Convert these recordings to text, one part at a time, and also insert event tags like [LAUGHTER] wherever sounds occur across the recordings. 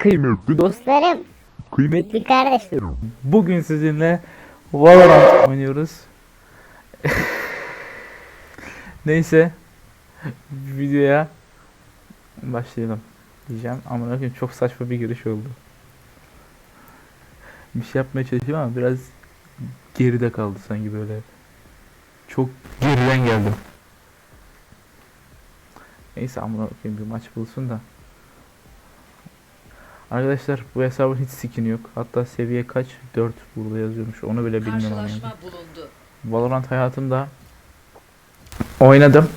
Kıymetli Dostlarım, kıymetli kardeşim. Bugün sizinle Valorant oynuyoruz. [LAUGHS] Neyse videoya başlayalım diyeceğim ama bakın çok saçma bir giriş oldu. Bir şey yapmaya çalışıyorum ama biraz geride kaldı sanki böyle. Çok geriden geldim. Neyse amına koyayım bir maç bulsun da. Arkadaşlar bu hesabın hiç skin yok. Hatta seviye kaç? 4 burada yazıyormuş. Onu bile bilmiyorum. Karşılaşma bulundu. Valorant hayatımda oynadım.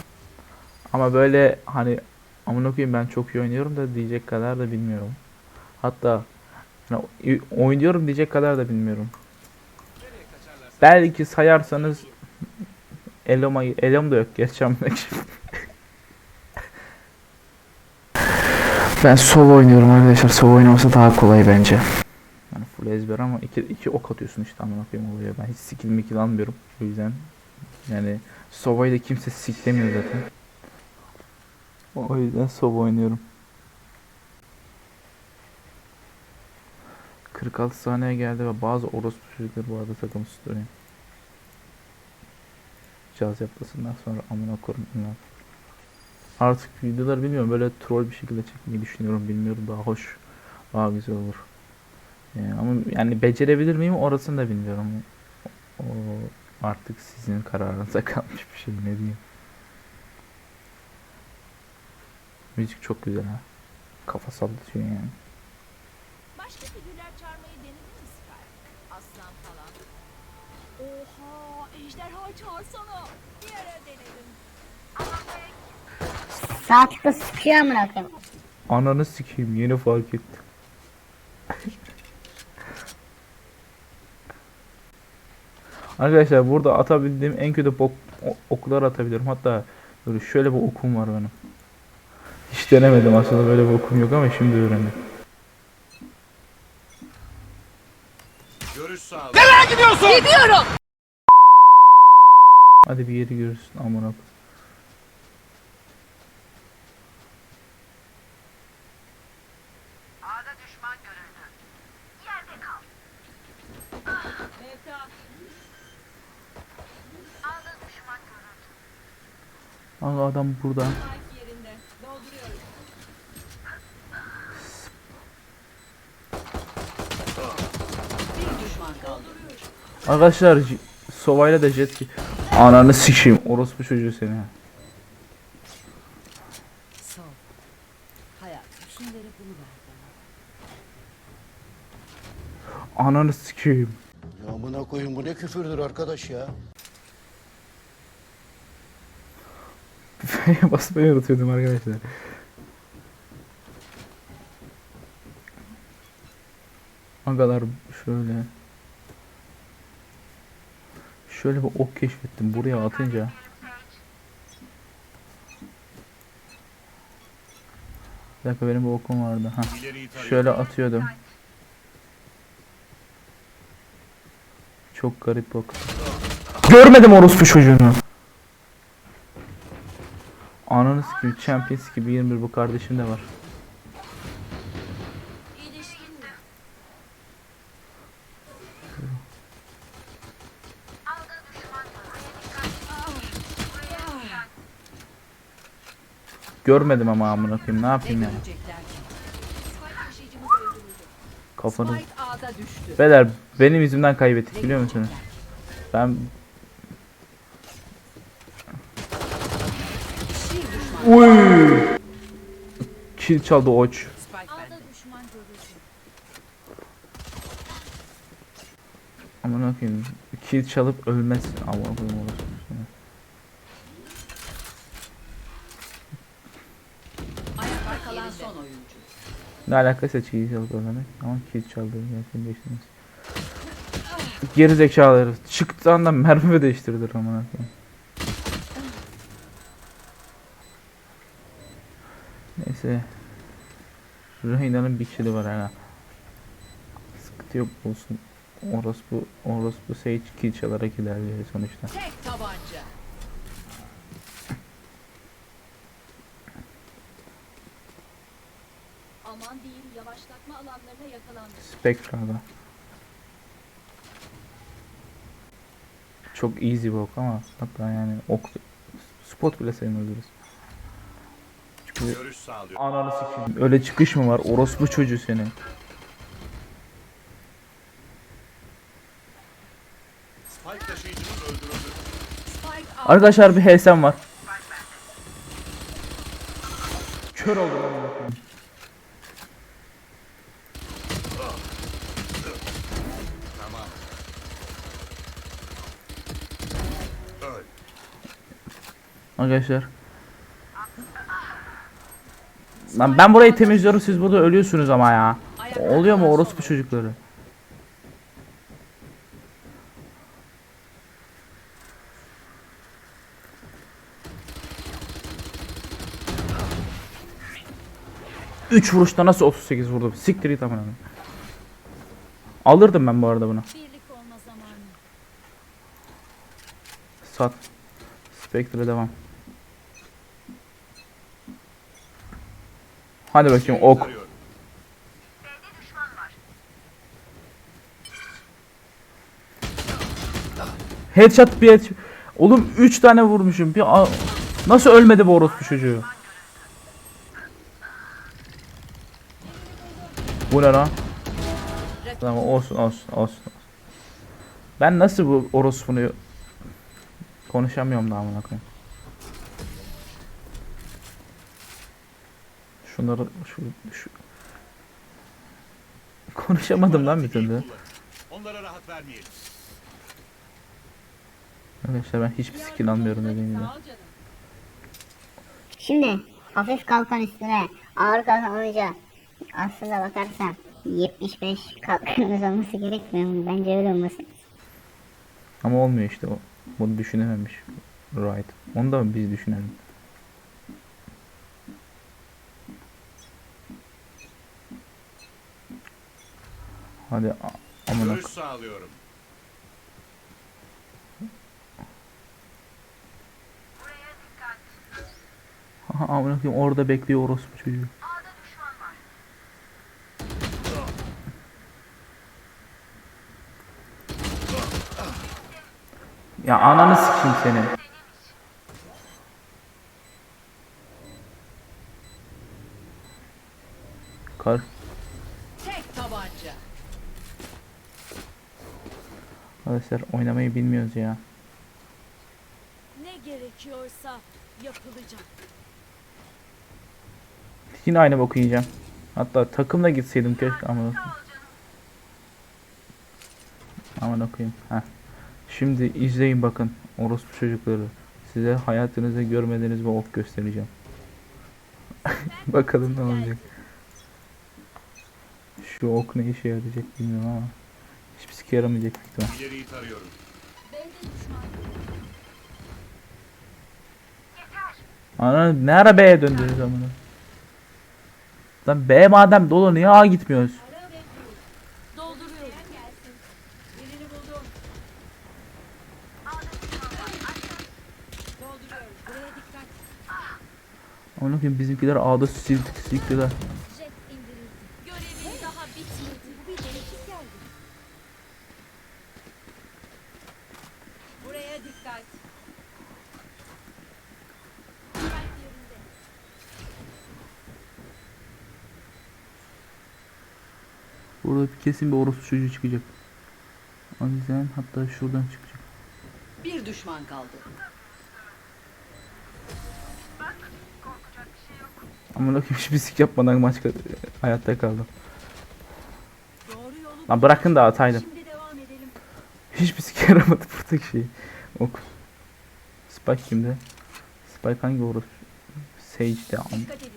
Ama böyle hani amına koyayım ben çok iyi oynuyorum da diyecek kadar da bilmiyorum. Hatta o- oynuyorum diyecek kadar da bilmiyorum. Belki sayarsanız Elom'a Elom da yok gerçi amına koyayım. Ben solo oynuyorum arkadaşlar. Solo oynaması daha kolay bence. Yani full ezber ama iki, iki ok atıyorsun işte amına koyayım oluyor. Ben hiç skill mikil almıyorum. O yüzden yani Sova'yı da kimse siklemiyor zaten. O yüzden Sova oynuyorum. 46 saniye geldi ve bazı orospu çocukları bu arada takım tutuyor. Caz yapmasından sonra amına koyayım. bunlar. Artık videolar bilmiyorum böyle troll bir şekilde çekmeyi düşünüyorum bilmiyorum daha hoş daha güzel olur. Yani ama yani becerebilir miyim orasını da bilmiyorum. O artık sizin kararınıza [LAUGHS] kalmış bir şey ne diyeyim. Müzik çok güzel ha. Kafa sallatıyor yani. Başka figürler çağırmayı denedin mi Sky? Aslan falan. Oha, ejderha çağırsana. Bir ara denedim. Sağ tıkla sıkıyor amına koyayım. Ananı sikeyim yeni fark ettim. Arkadaşlar burada atabildiğim en kötü bok, oklar atabilirim. Hatta böyle şöyle bir okum var benim. Hiç denemedim aslında böyle bir okum yok ama şimdi öğrendim. Görüş sağ ol. Hadi bir yeri görürsün amına koyayım. Adam burada. Arkadaşlar Sova'yla da jet ki. Ananı sikeyim orospu çocuğu seni. Ananı sikeyim. Ya amına koyun bu ne küfürdür arkadaş ya. F'ye basmayı unutuyordum arkadaşlar. Agalar şöyle. Şöyle bir ok keşfettim buraya atınca. Bir dakika benim bir okum vardı. Tarıyor. Şöyle atıyordum. Çok garip bak. Görmedim orospu çocuğunu. Ananı sikeyim Champions gibi 21 bu kardeşim de var. Görmedim ama amına koyayım ne yapayım ya. öldürüldü. Kafanız. Beyler benim yüzümden kaybettik biliyor musunuz? Ben Bir düşman. Uy! Kill çaldı oç. Amına koyayım. Kill çalıp. Ayakta kalan son oyuncu. Ne alakası kill çalıp ölmemek? Ama kill çaldı. Gerçekten değiştirmez. Geri zekaları. Çıktığı anda mermi değiştirdiler amına koyayım. Neyse. Reyna'nın bir kişi var hala. Sıkıntı yok olsun. Orospu, orospu Sage kill çalarak ilerliyor sonuçta. Tek tabanca. Aman alanlarına yakalandı. Spectra'da. Çok easy bir ok ama hatta yani ok spot bile sayılmıyoruz. Ananı sikeyim. Öyle çıkış mı var? Orospu çocuğu seni. Spike taşıyıcımız öldürüldü. Spike Arkadaşlar bir HSM var. Kör oldum. Arkadaşlar. Lan ben burayı temizliyorum siz burada ölüyorsunuz ama ya. Oluyor mu orospu çocukları? Üç vuruşta nasıl 38 vurdum? Siktir git amına. Alırdım ben bu arada bunu. Sat. Spectre devam. Hadi bakayım ok. Headshot bir headshot. Oğlum 3 tane vurmuşum. Bir Nasıl ölmedi bu orospu çocuğu? Bu ne lan? Tamam olsun olsun olsun. Ben nasıl bu orospunu konuşamıyorum da amına koyayım. Şunları şu, şu konuşamadım lan bir türlü. Onlara rahat vermeyelim. Arkadaşlar ben hiçbir skill almıyorum dediğim gibi. Şimdi hafif kalkan üstüne ağır kalkan alınca aslında bakarsan 75 kalkanımız [LAUGHS] olması gerekmiyor mu? Bence öyle olması. Ama olmuyor işte o. Bunu düşünememiş. Right. Onu da mı biz düşünelim? Hadi amına Görüş sağlıyorum. Amına koyayım orada bekliyor orospu çocuğu. Ya ananı sikeyim seni. Kar. Tek tabanca. Arkadaşlar oynamayı bilmiyoruz ya. Ne gerekiyorsa yapılacak. Yine aynı boku yiyeceğim. Hatta takımla gitseydim keşke ama. Aman okuyayım. Heh. Şimdi izleyin bakın orospu çocukları. Size hayatınızda görmediğiniz bir ok göstereceğim. [LAUGHS] Bakalım ne olacak. Şu ok ne işe yarayacak bilmiyorum ama. Sike yaramayacak büyük ihtimal. İleriyi tarıyorum. Ana ne ara B'ye döndünüz amına? Lan B madem dolu niye A gitmiyoruz? Amına koyayım bizimkiler A'da sildik siktiler. Jet indirildi. Görevin daha bitmedi. Bu bir değişik geldi. Buraya dikkat. Spike yerinde. Burada kesin bir orospu çocuğu çıkacak. Yüzden hatta şuradan çıkacak. Bir düşman kaldı. Amına koyayım hiçbir sik yapmadan maç hayatta kaldım. Lan bırakın da ataydım. Şimdi devam edelim. Hiçbir sik yaramadı buradaki şey. Ok. Spike kimde? Spike hangi orospu? Sage'de. Dikkat edin.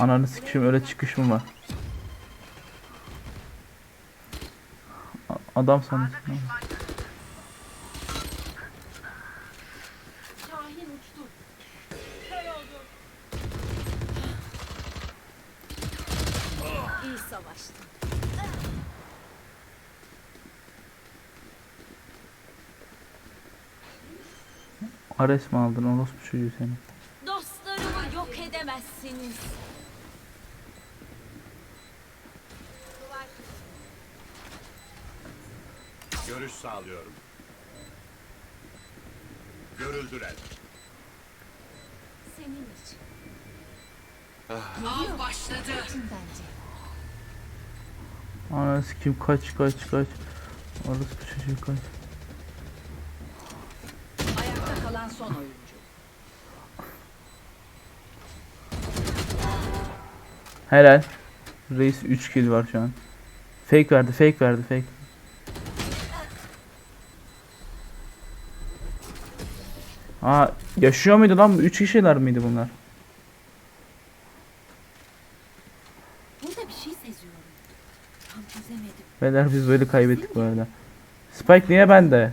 Ananı sikişim öyle çıkış mı var? Adam savaştın. Ares mi aldın orospu çocuğu seni? Dostlarımı yok edemezsiniz. Görüş sağlıyorum. Görüldüler. Senin için. Av başladı. Kaçın bence. Anas kim kaç kaç kaç. Orospu çocuğu kaç. Ayakta kalan son oyuncu. Helal. Reis 3 kill var şu an. Fake verdi fake verdi fake. Aa yaşıyor muydu lan? 3 kişiler miydi bunlar? Burada bir şey seziyorum. Tam çözemedim. Beyler biz böyle kaybettik bu arada. Spike niye bende?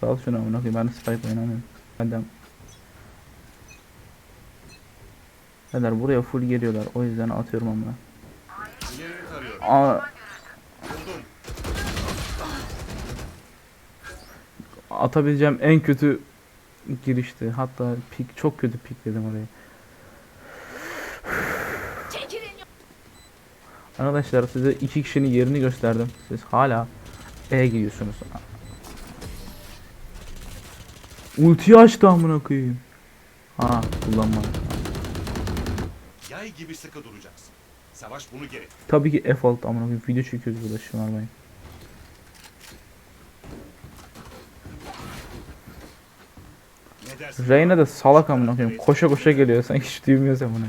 Sal şunu amına koyayım ben de Spike oynamıyorum. Benden. Beyler buraya full geliyorlar o yüzden atıyorum amına. Aa, atabileceğim en kötü girişti. Hatta pik çok kötü pikledim orayı. Arkadaşlar size iki kişinin yerini gösterdim. Siz hala E gidiyorsunuz. Ultiyi açtı amına koyayım. Ha kullanma. Yay gibi sıkı duracaksın. Savaş bunu gerektirir. Tabii ki F alt amına koyayım. Video çekiyoruz burada şımarmayın. Ne dersin? Reyna da salak amına koyayım. Koşa koşa geliyor sanki hiç duymuyoruz amına.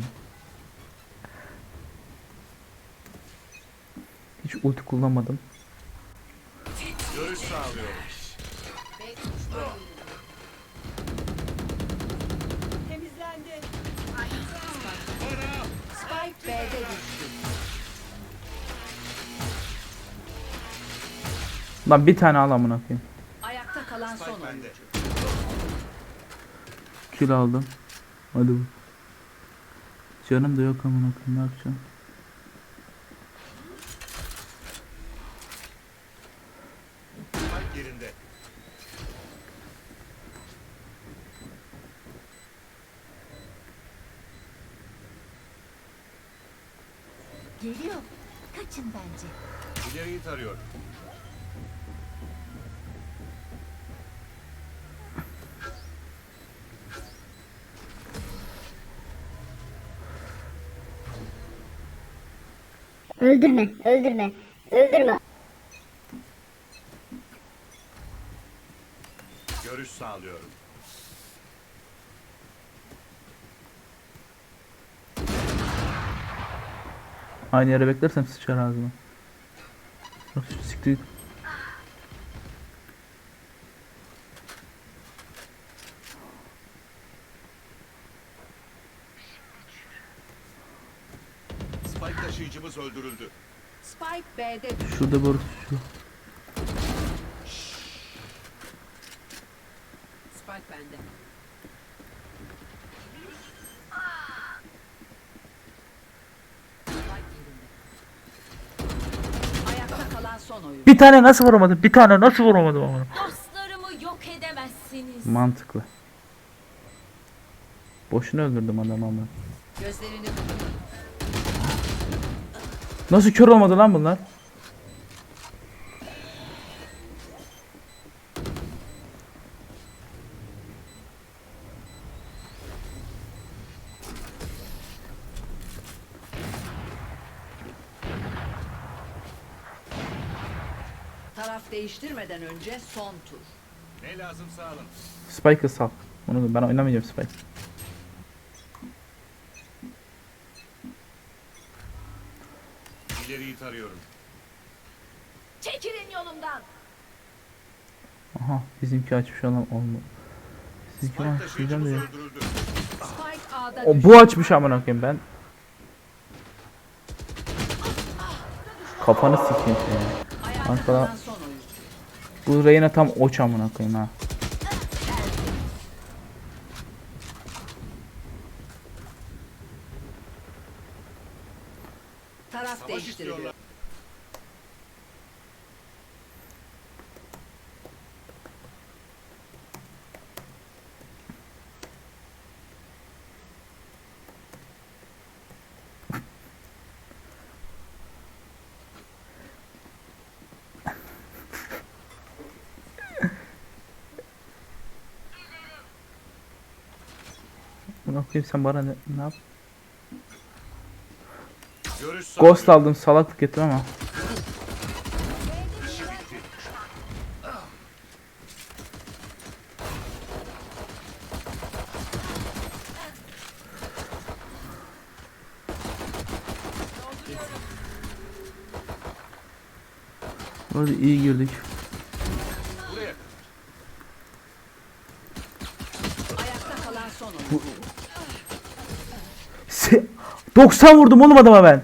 Hiç ulti kullanmadım. Lan bir tane al amına koyayım. Ayakta kalan son oyuncu. Kill aldım. Hadi bu. Canım da yok amına koyayım ne yapacağım? Geliyor. Kaçın bence. İleriyi tarıyorum. Öldürme, öldürme, öldürme. Görüş sağlıyorum. Aynı yere beklersem sıçar ağzıma. Bak şu Siktir git. Spike taşıyıcımız öldürüldü. Spike B'de. Şurada boru şu. Spike bende. Ayakta kalan son. Bir tane nasıl vuramadım? Bir tane nasıl vuramadım ama? Dostlarımı yok edemezsiniz. Mantıklı. Boşuna öldürdüm adamı ama. Gözlerini Nasıl kör olmadı lan bunlar? taraf değiştirmeden önce son tur. Ne lazımsa alın. Spike'ı sal. Onu ben oynamayacağım Spike. İleriyi tarıyorum. Çekilin yolumdan. Aha bizimki açmış olan olma. Sizinki Spike taşıyıcımız öldürüldü. Spike A'da O bu açmış amına koyayım ben. Kafanı sikeyim seni. Ayakta son oyuncu. Bu Reyna tam oç amına koyayım ha. gösteriliyor. Bakayım sen bana ne, ne yap? Ghost aldım salaklık ettim ama. Bu arada iyi girdik. Buraya. Ayakta kalan son oyuncu. Se 90 vurdum oğlum adama ben.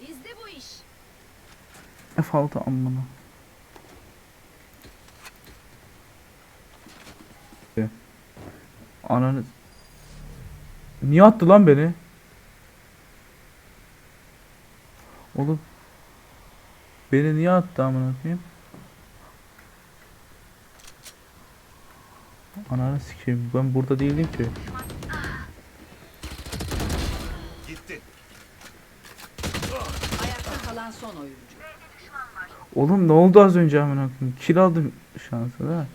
Bizde bu iş. F6 amına. Ananı Niye attı lan beni? Oğlum Beni niye attı amına koyayım? Ananı sikeyim ben burada değildim ki. Gitti. Ayakta kalan son oyuncu. Oğlum ne oldu az önce amına koyayım? Kill aldım şansı da.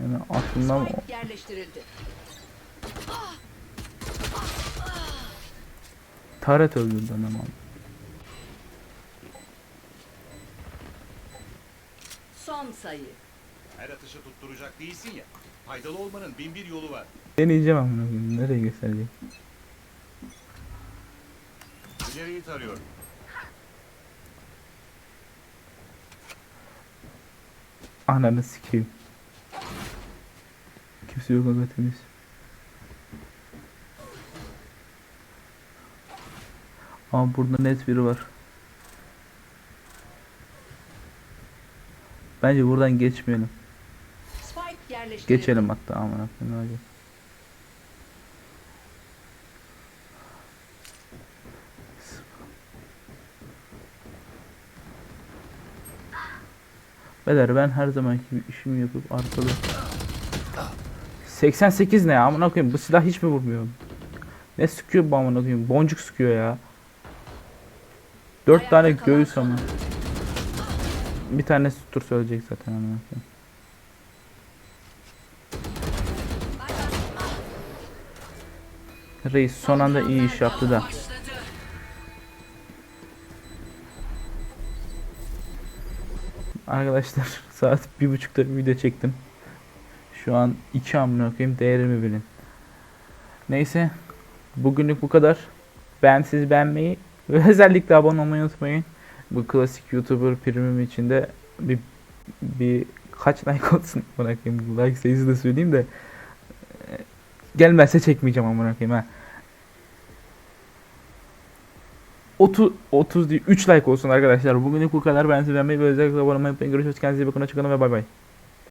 Yani aklımdan yerleştirildi. taret öldürdü abi. Son sayı. Her atışı tutturacak değilsin ya. Faydalı olmanın bin bir yolu var. Deneyeceğim amına koyayım. Nereye gösterecek? İleriyi tarıyorum. Ananı sikeyim. Kimse yok aga temiz. Ama burada net biri var. Bence buradan geçmeyelim. Geçelim hatta amına koyayım Beyler ben her zamanki gibi işimi yapıp arkada 88 ne ya amına koyayım bu silah hiç mi vurmuyor? Ne sıkıyor bu amına koyayım? Boncuk sıkıyor ya. 4 Ayakta tane göğüs ama. Bir tane tutur söyleyecek zaten amına koyayım. Reis son anda iyi iş yaptı da. Arkadaşlar [LAUGHS] saat bir buçukta bir video çektim. Şu an iki amına koyayım değerimi bilin. Neyse bugünlük bu kadar. Ben siz beğenmeyi ve [LAUGHS] özellikle abone olmayı unutmayın. Bu klasik YouTuber primim içinde bir bir kaç like olsun amına koyayım. Like sayısı da söyleyeyim de gelmezse çekmeyeceğim amına koyayım ha. 30 30 değil 3 like olsun arkadaşlar. Bugünlük bu kadar. Ben sizi beğenmeyi ve özellikle abone olmayı unutmayın. Görüşürüz. Kendinize iyi bakın. Hoşçakalın ve bay bay.